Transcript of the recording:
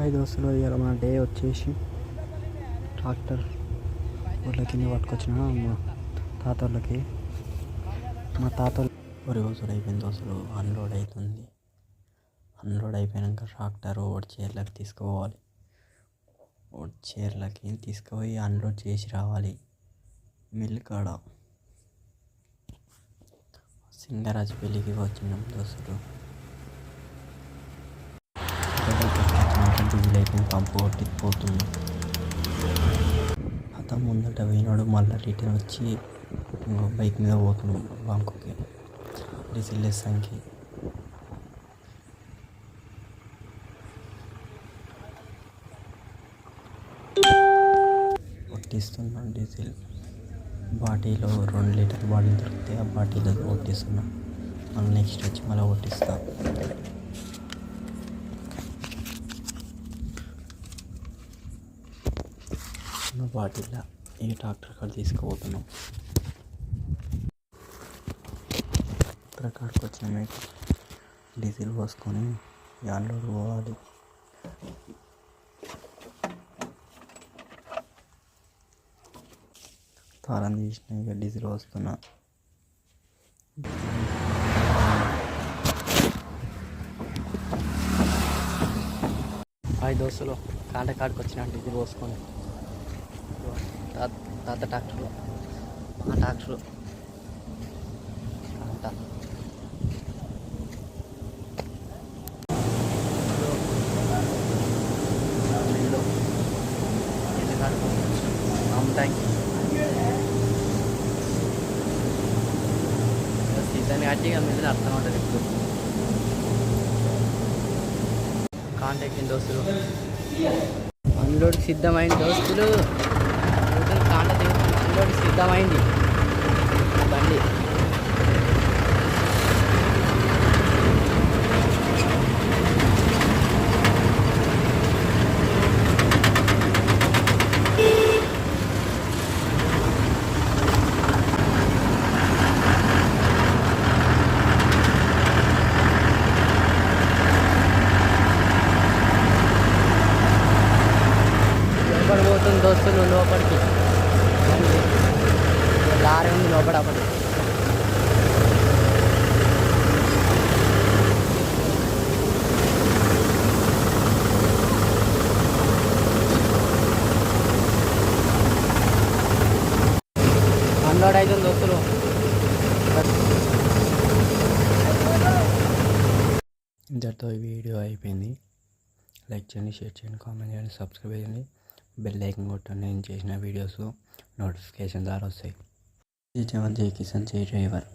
Hi దోస్తులు ఇవాళ మన డే వచ్చేసి ట్రాక్టర్ ఊళ్ళ కింద పట్టుకొచ్చిన మా తాత వాళ్ళకి. మా తాత వరి వసూలు అయిపోయింది దోస్తులు అన్లోడ్ అవుతుంది అన్లోడ్ అయిపోయాక ట్రాక్టర్ ఒకటి చీరలకు తీసుకుపోవాలి. ఓడి చీరలకి తీసుకుపోయి అన్లోడ్ చేసి రావాలి. మిల్లు కాడ. సింగరాజు పెళ్ళికి వచ్చినాం దోస్తులు డీజిల్ అయిపోయింది పంపు కొట్టిపోతుంది. అత ముందట పోయినాడు మళ్ళీ రిటర్న్ వచ్చి ఇంకో బైక్ మీద పోతున్నాం బాంకుకి. డీజిల్ వేసానికి కొట్టిస్తున్నాం డీజిల్. బాటిలో రెండు లీటర్ బాటిల్ దొరికితే ఆ బాటిలో కొట్టిస్తున్నాం. మళ్ళీ నెక్స్ట్ వచ్చి మళ్ళీ కొట్టిస్తాం. ఉన్న బాటిల్లో ఈ ట్రాక్టర్ కాడ తీసుకుపోతున్నాం. ట్రాక్టర్ కాడికి వచ్చిన మీకు డీజిల్ పోసుకొని యాన్లోడ్ పోవాలి. తాళం తీసిన ఇక డీజిల్ పోస్తున్నా హాయ్ దోస్తులు కాంట కాడికి వచ్చిన డీజిల్ పోసుకొని. తాత ట్రాక్టర్లో. ఆ ట్రాక్టర్. సీజన్ కట్టి ఇక మిల్లు అర్థం ఉంటుంది ఇప్పుడు. కాంటాక్ట్ దోస్తులు. అందులోకి సిద్ధమైన దోస్తులు. నూతన కాంట అందులోకి సిద్ధమైంది. బండి లోపల పోతుంది దోస్తులు లోపలికి. లారీ ఉంది లోపల ఒకటి అన్లోడ్ అవుతుంది దోస్తులు ఇంతటితో ఈ వీడియో అయిపోయింది. లైక్ చేయండి షేర్ చేయండి కామెంట్ చేయండి సబ్స్క్రైబ్ చేయండి. బెల్ ఐకన్ కొట్టండి నేను చేసిన వీడియోస్ నోటిఫికేషన్ ద్వారా వస్తాయి. జై జవాన్ జై కిసాన్ జై డ్రైవర్.